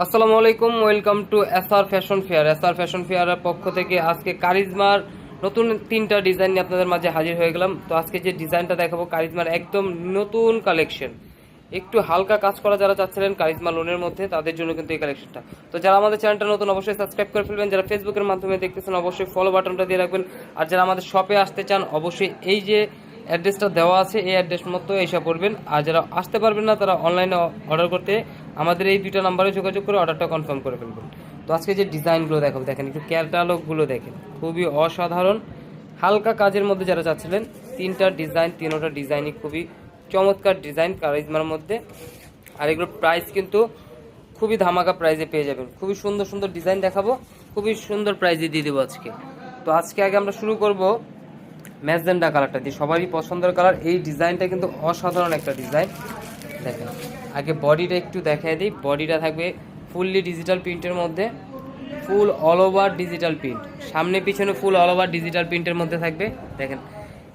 আসসালামু আলাইকুম, welcome to S R fashion fair. S R fashion ফেয়ারের পক্ষ থেকে আজকে কারিজমার নতুন তিনটা ডিজাইন নিয়ে আপনাদের মাঝে হাজির হয়ে গেলাম। তো আজকে যে ডিজাইনটা দেখাবো, কারিজমার একদম নতুন কালেকশন। একটু হালকা কাজ করা যারা চাচ্ছিলেন কারিজমা লোনের মধ্যে, তাদের জন্য কিন্তু এই কালেকশনটা। তো যারা আমাদের চ্যানেলটা নতুন, অবশ্যই সাবস্ক্রাইব করে ফেলবেন। যারা ফেসবুকের মাধ্যমে দেখতেছেন, অবশ্যই ফলো বাটনটা দিয়ে রাখবেন। আর যারা আমাদের শপে আসতে চান, অবশ্যই এই যে অ্যাড্রেসটা দেওয়া আছে, এই অ্যাড্রেস মতো এসে পড়বেন। আর যারা আসতে পারবেন না, তারা অনলাইনে অর্ডার করতে আমাদের এই দুইটা নাম্বারে যোগাযোগ করে অর্ডারটা কনফার্ম করে ফেলবেন। তো আজকে যে ডিজাইনগুলো দেখাবো দেখেন একটু ক্যাটালগুলো দেখেন, খুবই অসাধারণ। হালকা কাজের মধ্যে যারা চাচ্ছিলেন তিনটা ডিজাইন, তিনোটা ডিজাইনই খুবই চমৎকার ডিজাইন কারিজমার মধ্যে। আর এগুলোর প্রাইস কিন্তু খুবই ধামাকা প্রাইজে পেয়ে যাবেন। খুবই সুন্দর সুন্দর ডিজাইন দেখাবো, খুবই সুন্দর প্রাইজে দিয়ে দেবো আজকে। তো আজকে আগে আমরা শুরু করব ম্যাজেন্ডা কালারটা দিয়ে। সবারই পছন্দের কালার এই ডিজাইনটা কিন্তু অসাধারণ একটা ডিজাইন দেখেন, আগে বডিটা একটু দেখাই দিই। বডিটা থাকবে ফুললি ডিজিটাল প্রিন্টের মধ্যে। Full all over digital print সামনে, পিছনে ফুল অল ওভার ডিজিটাল প্রিন্টের মধ্যে থাকবে। দেখেন,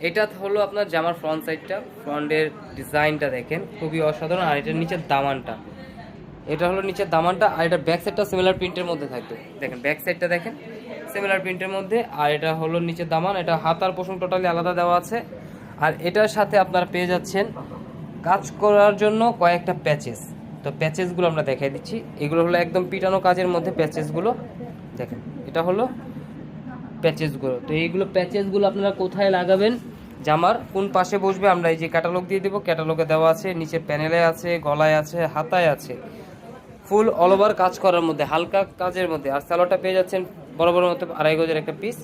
এটা হলো আপনার জামার ফ্রন্ট সাইডটা ফ্রন্টের ডিজাইনটা দেখেন, খুবই অসাধারণ। আর এটার নিচের দামানটা। এটা হলো নিচের দামানটা। আর এটা ব্যাক সাইডটা সিমিলার প্রিন্টের মধ্যে থাকবে। দেখেন ব্যাক সাইডটা দেখেন। সিমিলার প্রিন্টের মধ্যে, আর এটা হলো নিচের দামান, এটা হাতার পোষণ টোটালি আলাদা দেওয়া আছে। আর এটার সাথে আপনারা পেয়ে যাচ্ছেন কাজ করার জন্য কয়েকটা প্যাচেস তো প্যাচেসগুলো আমরা দেখাই দিচ্ছি। এগুলো হলো একদম পিটানো কাজের মধ্যে প্যাচেসগুলো দেখেন, এটা হলো প্যাচেসগুলো তো এইগুলো প্যাচেসগুলো আপনারা কোথায় লাগাবেন? জামার কোন পাশে বসবে, আমরা এই যে ক্যাটালগ দিয়ে দেবো। ক্যাটালগে দেওয়া আছে, নিচে প্যানেলে আছে, গলায় আছে, হাতায় আছে। ফুল অল ওভার কাজ করার মধ্যে, হালকা কাজের মধ্যে। আর স্যালোটা পেয়ে যাচ্ছেন বড় বড় মতো আড়াই গজের একটা পিস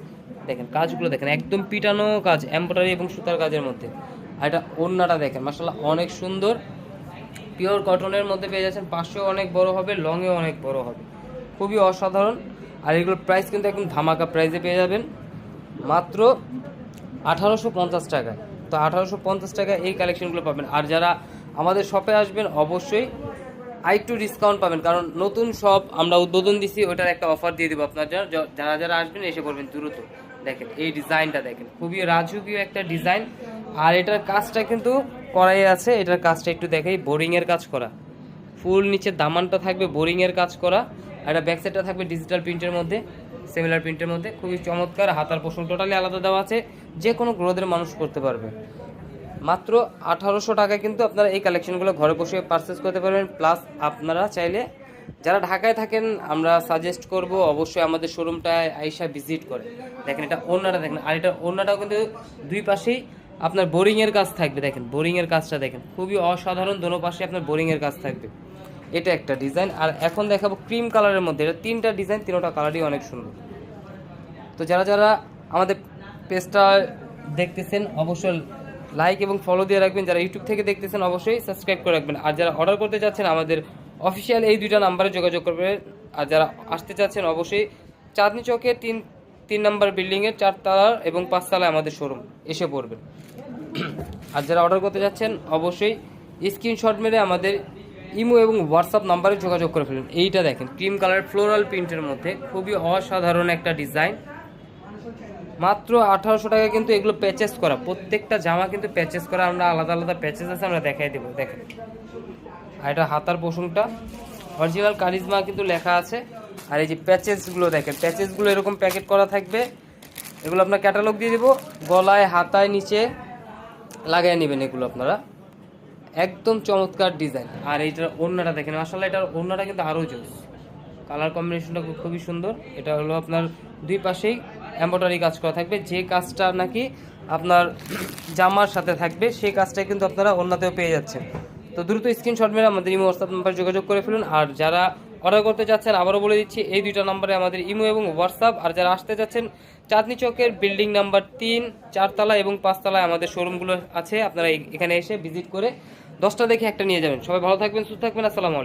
দেখেন, কাজগুলো দেখেন, একদম পিটানো কাজ এমব্রয়ডারি এবং সুতার কাজের মধ্যে। আর এটা ওড়নাটা দেখেন মাসাল্লাহ অনেক সুন্দর। পিওর কটনের মধ্যে পেয়ে যাচ্ছেন, পাশেও অনেক বড় হবে লংয়েও অনেক বড় হবে। খুবই অসাধারণ। আর এগুলোর প্রাইস কিন্তু একদম ধামাকা প্রাইসে পেয়ে যাবেন। মাত্র আঠারোশো পঞ্চাশ টাকায় তো আঠারোশো পঞ্চাশ টাকায় এই কালেকশনগুলো পাবেন। আর যারা আমাদের শপে আসবেন, অবশ্যই আরেকটু ডিসকাউন্ট পাবেন। কারণ নতুন সব আমরা উদ্বোধন দিছি, ওটার একটা অফার দিয়ে দেবো আপনার যারা যারা যারা আসবেন এসে পড়বেন দ্রুত। দেখেন, এই ডিজাইনটা দেখেন, খুবই রাজকীয় একটা ডিজাইন আর এটার কাজটা কিন্তু করাই আছে, এটার কাজটা একটু দেখাই, বোরিংয়ের কাজ করা। ফুল নিচে দামানটা থাকবে, বোরিংয়ের কাজ করা। আর এটা ব্যাক সাইডটা থাকবে ডিজিটাল প্রিন্টের মধ্যে সিমিলার প্রিন্টের মধ্যে। খুবই চমৎকার, হাতার পোষণ টোটালি আলাদা দেওয়া আছে যে কোনো গ্রোদের মানুষ করতে পারবে। মাত্র আঠারোশো টাকা কিন্তু আপনারা এই কালেকশনগুলো ঘরে বসে পারচেস করতে পারবেন। প্লাস আপনারা চাইলে যারা ঢাকায় থাকেন, আমরা সাজেস্ট করব অবশ্যই আমাদের শোরুমটায় আইসা ভিজিট করে। দেখেন এটা ওনাটা দেখেন, আর এটা ওনাটাও কিন্তু দুই পাশেই আপনার বোরিংয়ের কাজ থাকবে। দেখেন, বোরিংয়ের কাজটা দেখেন, খুবই অসাধারণ দোনো পাশে আপনার বোরিংয়ের কাজ থাকবে। এটা একটা ডিজাইন আর এখন দেখাবো ক্রিম কালারের মধ্যে। এটা তিনটা ডিজাইন তিনটা কালারই অনেক সুন্দর। তো যারা যারা আমাদের পেজটা দেখতেছেন, অবশ্যই লাইক এবং ফলো দিয়ে রাখবেন। যারা ইউটিউব থেকে দেখতেছেন, অবশ্যই সাবস্ক্রাইব করে রাখবেন। আর যারা অর্ডার করতে চাচ্ছেন আমাদের অফিসিয়াল এই দুইটা নাম্বারে যোগাযোগ করবেন আর যারা আসতে চাচ্ছেন, অবশ্যই চাঁদনি চৌকে তিন তিন নম্বর বিল্ডিংয়ের চারতলার এবং পাঁচতলায় আমাদের শোরুম এসে পড়বেন আর যারা অর্ডার করতে যাচ্ছেন, অবশ্যই স্ক্রিনশট মেরে আমাদের ইমো এবং হোয়াটসঅ্যাপ নাম্বারে যোগাযোগ করে ফেলুন। এইটা দেখেন ক্রিম কালার ফ্লোরাল প্রিন্টের মধ্যে। খুবই অসাধারণ একটা ডিজাইন মাত্র আঠারোশো টাকা কিন্তু এগুলো প্যাচেস করা। প্রত্যেকটা জামা কিন্তু প্যাচেস করা, আমরা আলাদা আলাদা প্যাচেস আছে, আমরা দেখাই দেবো, দেখেন। আর এটা হাতার পোষণটা অরিজিনাল কারিজমা কিন্তু লেখা আছে। আর এই যে প্যাচেসগুলো দেখেন প্যাচেসগুলো এরকম প্যাকেট করা থাকবে। এগুলো আপনার ক্যাটালগ দিয়ে দেবো। গলায়, হাতায়, নিচে লাগাই নেবেন এগুলো আপনারা। একদম চমৎকার ডিজাইন আর এইটার ওড়নাটা দেখেন আসলে এটার ওড়নাটা কিন্তু আরও জোস। কালার কম্বিনেশনটা খুবই সুন্দর। এটা হলো আপনার দুই পাশেই এম্ব্রয়ডারি কাজ করা থাকবে। যে কাজটা নাকি আপনার জামার সাথে থাকবে, সেই কাজটা কিন্তু আপনারা অন্যতেও পেয়ে যাচ্ছেন। তো দ্রুত স্ক্রিনশট মেরে আমাদের ইমো হোয়াটসঅ্যাপ নাম্বার যোগাযোগ করে ফেলুন। আর যারা অর্ডার করতে চাচ্ছেন, আবারও বলে দিচ্ছি, এই দুইটা নাম্বারে আমাদের ইমো এবং হোয়াটসঅ্যাপ আর যারা আসতে চাচ্ছেন, চাঁদনি চকের বিল্ডিং নাম্বার তিন, চারতলা এবং পাঁচতলায় আমাদের শোরুমগুলো আছে। আপনারা এখানে এসে ভিজিট করে দশটা দেখে একটা নিয়ে যাবেন। সবাই ভালো থাকবেন, সুস্থ থাকবেন। আসসালামু আলাইকুম।